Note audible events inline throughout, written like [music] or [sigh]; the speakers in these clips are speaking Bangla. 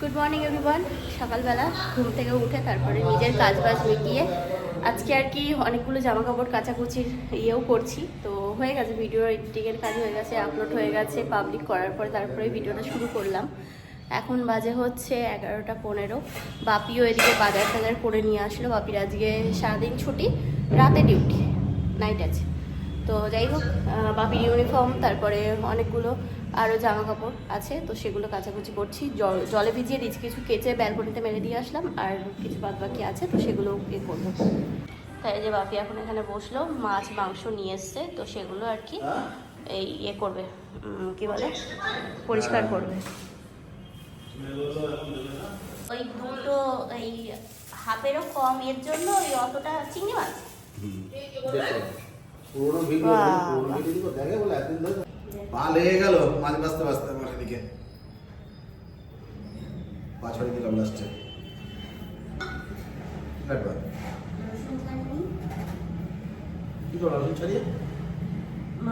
গুড মর্নিং এভরিওয়ান সকালবেলা ঘুম থেকে উঠে তারপরে নিজের কাজ বাজ মিটিয়ে আজকে আর কি অনেকগুলো জামা কাপড় কাচাকুচির ইয়েও করছি। তো হয়ে গেছে ভিডিও এডিটিংয়ের কাজ হয়ে গেছে আপলোড হয়ে গেছে পাবলিক করার পরে তারপরে ভিডিওটা শুরু করলাম। এখন বাজে হচ্ছে এগারোটা পনেরো। বাপিও এদিকে বাজার টাজার করে নিয়ে আসলো। বাপির আজকে সারাদিন ছুটি, রাতে ডিউটি নাইট আছে। তো যাই হোক বাপির ইউনিফর্ম তারপরে অনেকগুলো আরও জামা কাপড় আছে তো সেগুলো কাচাকুচি করছি। জল ভিজিয়ে দিচ্ছি কিছু কেচে ব্যালকনিতে মেরে দিয়ে আসলাম আর কিছু বাদ বাকি আছে তো সেগুলো এ করব। তাই যে বাপি এখন এখানে বসল মাছ মাংস নিয়ে এসছে তো সেগুলো আর কি এই ইয়ে করবে কি বলে? পরিষ্কার করবে। ওই দুটো এই হাফেরও কম এর জন্য ওই অতটা চিংড়ি মাছ। পা লেগে গেল মাঝ বাঁচতে বাঁচতে আমার এদিকে। পা ছড়িয়ে দিলাম লাস্টে কি করো রসুন ছাড়িয়ে?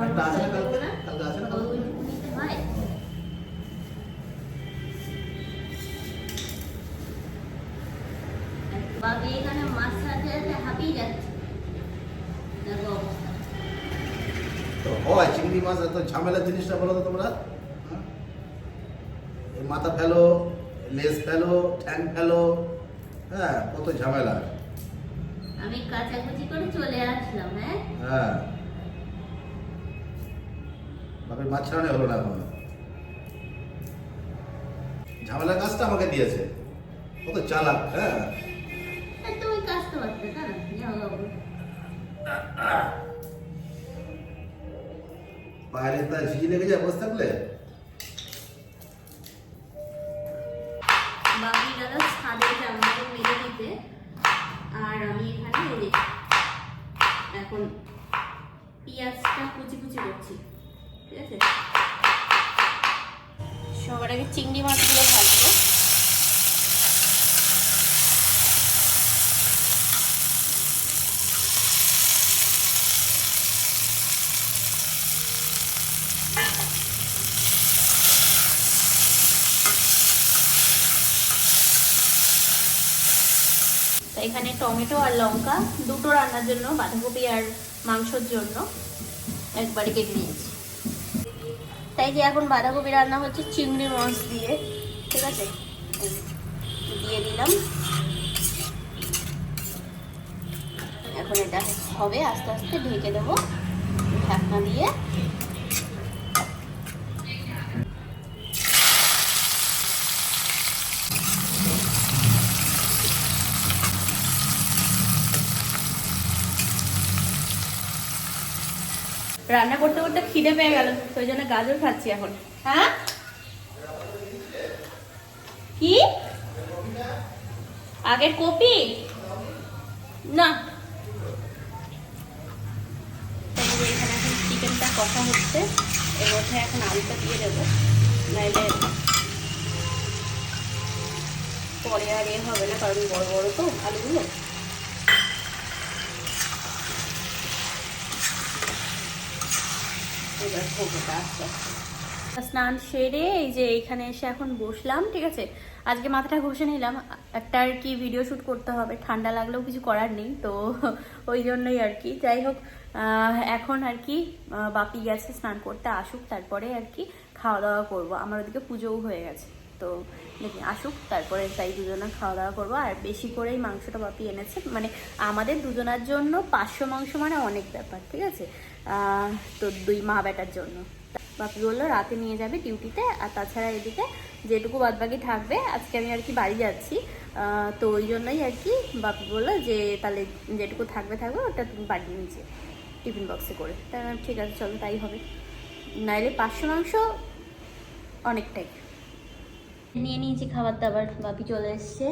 একটা আছে না কালকে? কালকে আছে না কালকে? এখানে মাছ সাথে সাথে হাঁপিয়ে যাচ্ছে দেখো অবস্থা তো হয় চিংড়ি মাছ? এত ঝামেলার জিনিসটা বলো তো তোমরা? মাথা ফেলো লেজ ফেলো ঠ্যাং ফেলো হ্যাঁ কত ঝামেলা। আমি কাচাকুচি করে চলে আসলাম হ্যাঁ? হ্যাঁ। বাপের মাছ ছাড়ানো হলো না এখন। ঝামেলার কাজটা আমাকে দিয়েছে। কত চালাক হ্যাঁ। তুমি কাজতে পারতে না যাও বাবু বাইরে তা ঝিঝি লেগে যায়, বসে থাকলে? দাদা আর আমি এখানে পেঁয়াজটা কুচি কুচি করছি। ঠিক আছে? সবার আগে চিংড়ি মাছগুলো ভাজবো তো এখানে টমেটো আর লঙ্কা দুটো রান্নার জন্য, বাঁধাকপি আর মাংসর জন্য একবারে কেটে নিয়েছি। তাই যে এখন বাঁধাকপি রান্না হচ্ছে চিংড়ি মাছ দিয়ে, ঠিক আছে? দিয়ে দিলাম। এখন এটা হবে, আস্তে আস্তে ঢেকে দেবো ঢাকনা দিয়ে। রান্না করতে করতে খিদে পেয়ে গেল, ওই জন্য গাজর খাচ্ছি এখন। হ্যাঁ? কি? আগের কপি? না। এখানে এখন চিকেনটা হচ্ছে, এর মধ্যে এখন আলুটা দিয়ে দেবো। নাইলে পরে আর এ হবে না, কারণ বড় বড় তো আলুগুলো। স্নান সেরে এই যে এইখানে এসে এখন বসলাম, ঠিক আছে? আজকে মাথাটা ঘষে নিলাম। একটা আর কি ভিডিও শ্যুট করতে হবে। ঠান্ডা লাগলেও কিছু করার নেই, তো [laughs] ওই জন্যই আর কি। যাই হোক এখন আর কি বাপি গেছে স্নান করতে, আসুক, তারপরে আর কি খাওয়া দাওয়া করব। আমার ওদিকে পুজোও হয়ে গেছে, তো দেখি, আসুক, তারপরে তাই দুজনে খাওয়া দাওয়া করব। আর বেশি করেই মাংসটা বাপি এনেছে। মানে আমাদের দুজনার জন্য পাঁচশো মাংস মানে অনেক ব্যাপার, ঠিক আছে? আহ, তো দুই মা বেটার জন্য। বাপি বলল রাতে নিয়ে যাবে ডিউটিতে আর তাছাড়া এদিকে যেটুকু বাদবাকি থাকবে আজকে আমি আর কি বাড়ি যাচ্ছি। তো ওই জন্যই আর কি বাপি বলল যে তাহলে যেটুকু থাকবে থাকবে ওটা তুমি বাড়ি নিচে টিফিন বক্সে করে তাই ঠিক আছে চলো তাই হবে। নাইলে পাঁচশো মাংস অনেকটাই। নিয়ে নিয়েছি খাবার দাবার বাপি চলে এসছে।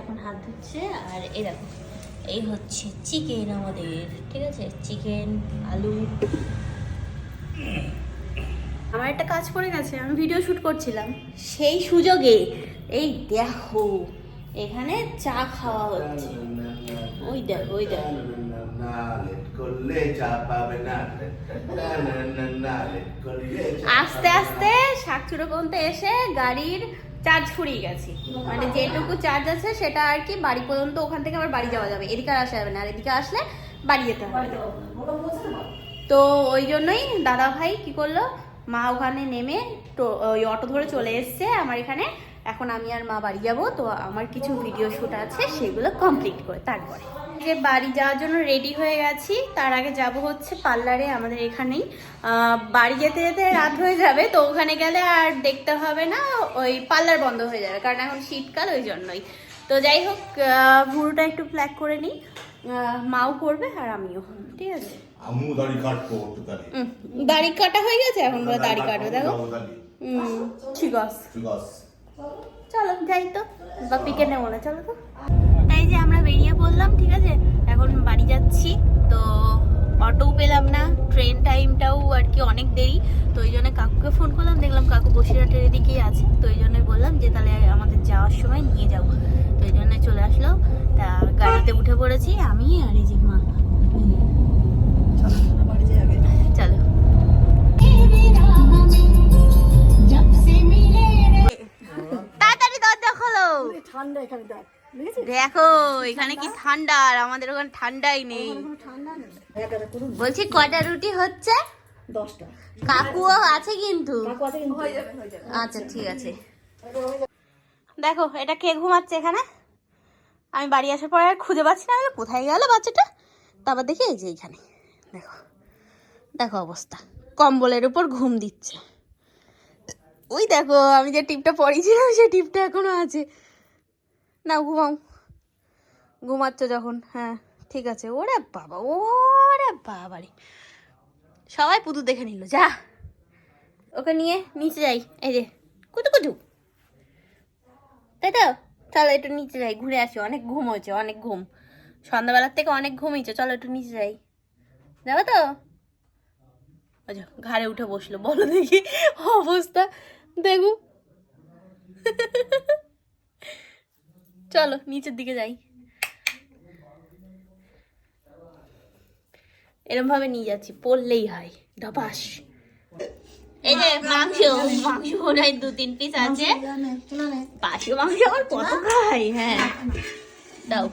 এখন হাত ধুচ্ছে আর এই দেখো এই হচ্ছে চিকেন আমাদের ঠিক আছে? চিকেন আলু। আমার একটা কাজ করে গেছে আমি ভিডিও শ্যুট করছিলাম। সেই সুযোগে এই দেখো এখানে চা খাওয়া হচ্ছে। ওই দেখ ওই দেখ। আস্তে। আস্তে শাকচুরো পর্যন্ত এসে গাড়ির চার্জ ফুরিয়ে গেছে। মানে যেটুকু চার্জ আছে সেটা আর কি বাড়ি পর্যন্ত ওখান থেকে আবার বাড়ি যাওয়া যাবে। এদিকে আর আসা যাবে না আর এদিকে আসলে বাড়ি যেতে হবে। তো ওই জন্যই দাদা ভাই কি করল মা ওখানে নেমে ওই অটো ধরে চলে এসছে। আমার এখানে এখন আমি আর মা বাড়ি যাব তো আমার কিছু ভিডিও শ্যুট আছে সেগুলো কমপ্লিট করে তারপরে। যে বাড়ি যাওয়ার জন্য রেডি হয়ে গেছি। তার আগে যাব হচ্ছে পার্লারে আমাদের এখানেই। বাড়ি যেতে যেতে রাত হয়ে যাবে তো ওখানে গেলে আর দেখতে হবে না ওই পার্লার বন্ধ হয়ে যাবে কারণ এখন শীতকাল ওই জন্যই। তো যাই হোক ভুরুটা একটু প্ল্যাক করে নিই। মাও করবে আর আমিও। ঠিক আছে? দাড়ি কাটবো কাটা হয়ে গেছে এখন বলে দাড়ি কাটবে দেখো। ঠিক আছে। চলো যাই তো। বা পিকে নেব না চলো তো। পড়লাম ঠিক আছে? এখন বাড়ি যাচ্ছি, তো অটোও পেলাম না ট্রেন টাইমটাও আর কি অনেক দেরি, তো ওই জন্য কাকুকে ফোন করলাম, দেখলাম কাকু বসিরহাটের এদিকেই আছে, তো ওই জন্যই বললাম যে তাহলে আমাদের যাওয়ার সময় নিয়ে যাব। তো ওই জন্য চলে আসলো, তা গাড়িতে উঠে পড়েছি আমি আর এই যে দেখো এখানে কি ঠান্ডা আর আমাদের ওখানে ঠান্ডাই নেই। বলছি কটা রুটি হচ্ছে? কাকুও আছে কিন্তু? কাকু আছে কিন্তু। হয়ে যাবে হয়ে যাবে। আচ্ছা ঠিক আছে। দেখো এটা কে ঘুমাচ্ছে এখানে? আমি বাড়ি আসার পর আর খুঁজে পাচ্ছি না। আমি কোথায় গেল বাচ্চাটা? তারপর দেখি এই যে এইখানে। দেখো দেখো অবস্থা। কম্বলের উপর ঘুম দিচ্ছে। ওই দেখো আমি যে টিপটা পরিয়েছিলাম সেই টিপটা এখনও আছে। না ঘুমাও। ঘুমাচ্ছ যখন হ্যাঁ ঠিক আছে। ওরে বাবা, ওরে বাবারে। সবাই পুতুল দেখে নিল, যা। ওকে নিয়ে নিচে যাই, এই যে কুতু কুতু তাই তো? চলো একটু নিচে যাই, ঘুরে আসি। অনেক ঘুম হয়েছে, অনেক ঘুম। সন্ধ্যাবেলার থেকে অনেক ঘুমিয়েছে চলো একটু নিচে যাই। যাব তো? আচ্ছা ঘাড়ে উঠে বসল, বলো দেখি অবস্থা। দেখু। চলো, নিচের দিকে যাই। এরম ভাবে নিয়ে যাচ্ছি পড়লেই হয়। ধপাস। এই যে মাংস মাংস মনে দু তিন পিস আছে। পাশে মাংস আমার কত খাই হ্যাঁ। দাও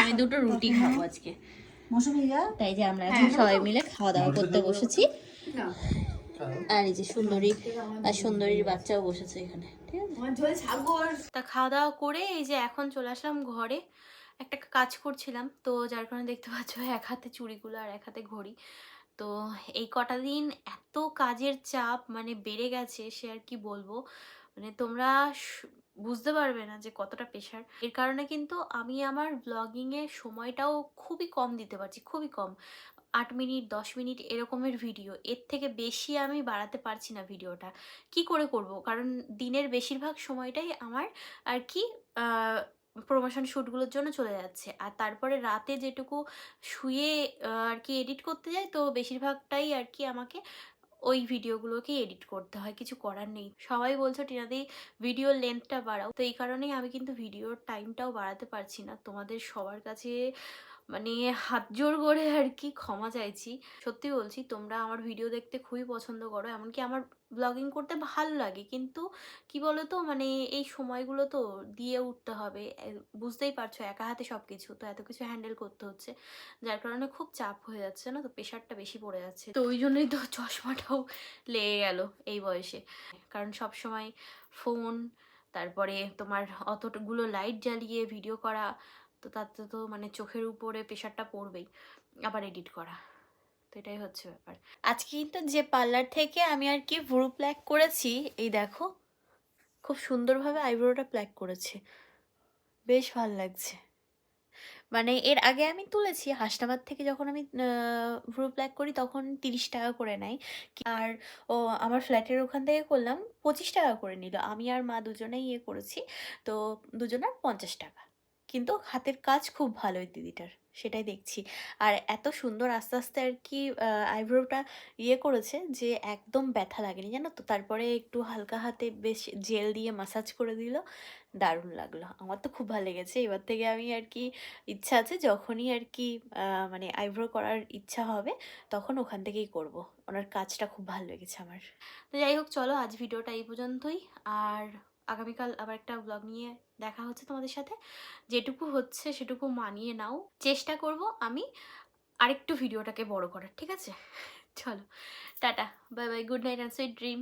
আমি দুটো রুটি খাব আজকে। তাই যে আমরা এখন সবাই মিলে খাওয়া দাওয়া করতে বসেছি। আর এই যে সুন্দরী আর সুন্দরীর বাচ্চাও বসেছে এখানে ঠিক আছে? তা খাওয়া দাওয়া করে এই যে এখন চলে আসলাম ঘরে। একটা কাজ করছিলাম। তো যার কারণে দেখতে পাচ্ছ [laughs] এক হাতে চুড়িগুলো আর এক হাতে ঘড়ি। তো এই কটা দিন এত কাজের চাপ মানে বেড়ে গেছে, সে আর কি বলব? মানে তোমরা বুঝতে পারবে না যে কতটা প্রেশার এর কারণে কিন্তু আমি আমার ব্লগিংয়ের সময়টাও খুবই কম দিতে পারছি, খুবই কম। আট মিনিট, দশ মিনিট এরকমের ভিডিও এর থেকে বেশি আমি বাড়াতে পারছি না ভিডিওটা কি করে করব? কারণ দিনের বেশিরভাগ সময়টাই আমার আর কি প্রমোশন শ্যুটগুলোর জন্য চলে যাচ্ছে। আর তারপরে রাতে যেটুকু শুয়ে আর কি এডিট করতে যাই, তো বেশিরভাগটাই আর কি আমাকে ওই ভিডিওগুলোকে এডিট করতে হয়, কিছু করার নেই। সবাই বলছো টিনাদি ভিডিওর লেন্থটা বাড়াও। তো এই কারণেই আমি কিন্তু ভিডিওর টাইমটাও বাড়াতে পারছি না। তোমাদের সবার কাছে মানে হাত জোর করে আর কি ক্ষমা চাইছি। সত্যি বলছি, তোমরা আমার ভিডিও দেখতে খুবই পছন্দ করো, এমনকি আমার ব্লগিং করতে ভালো লাগে। কিন্তু কি বলো তো মানে এই সময়গুলো তো দিয়ে উঠতে হবে। বুঝতেই পারছ, একা হাতে সব কিছু তো এত কিছু হ্যান্ডেল করতে হচ্ছে। যার কারণে খুব চাপ হয়ে যাচ্ছে না তো প্রেশারটা বেশি পড়ে যাচ্ছে। তো ওই জন্যই তো [laughs] চশমাটাও লেগে গেল এই বয়সে। কারণ সব সময় ফোন তারপরে তোমার অতগুলো লাইট জ্বালিয়ে ভিডিও করা তো তাতে তো মানে চোখের উপরে প্রেশারটা পড়বেই, আবার এডিট করা। তো এটাই হচ্ছে ব্যাপার। আজকে কিন্তু যে পার্লার থেকে আমি আর কি ভ্রু প্ল্যাক করেছি, এই দেখো, খুব সুন্দরভাবে আইব্রোটা প্ল্যাক করেছে। বেশ ভালো লাগছে। মানে এর আগে আমি তুলেছি, হাসনাবাদ থেকে যখন আমি ভ্রু প্ল্যাক করি তখন তিরিশ টাকা করে নেয়। আর, ও, আমার ফ্ল্যাটের ওখান থেকে করলাম পঁচিশ টাকা করে নিল। আমি আর মা দুজনেই ইয়ে করেছি, তো দুজনের পঞ্চাশ টাকা। কিন্তু হাতের কাজ খুব ভালো ওই দিদিটার, সেটাই দেখছি। আর এত সুন্দর আস্তে আস্তে আর কি আইব্রোটা ইয়ে করেছে যে একদম ব্যথা লাগেনি, জানো তো? তারপরে একটু হালকা হাতে বেশ জেল দিয়ে মাসাজ করে দিল, দারুণ লাগল। আমার তো খুব ভালো লেগেছে। এবার থেকে আমি আর কি, ইচ্ছা আছে যখনই আর কি মানে আইব্রো করার ইচ্ছা হবে, তখন ওখান থেকেই করব। ওনার কাজটা খুব ভালো লেগেছে আমার। তো যাই হোক, চলো আজ ভিডিওটা এই পর্যন্তই। আর আগামীকাল আবার একটা ব্লগ নিয়ে দেখা হচ্ছে তোমাদের সাথে। যেটুকু হচ্ছে সেটুকু মানিয়ে নাও। চেষ্টা করব আমি আরেকটু ভিডিওটাকে বড় করার, ঠিক আছে? চলো, tata, bye bye, good night and sweet dream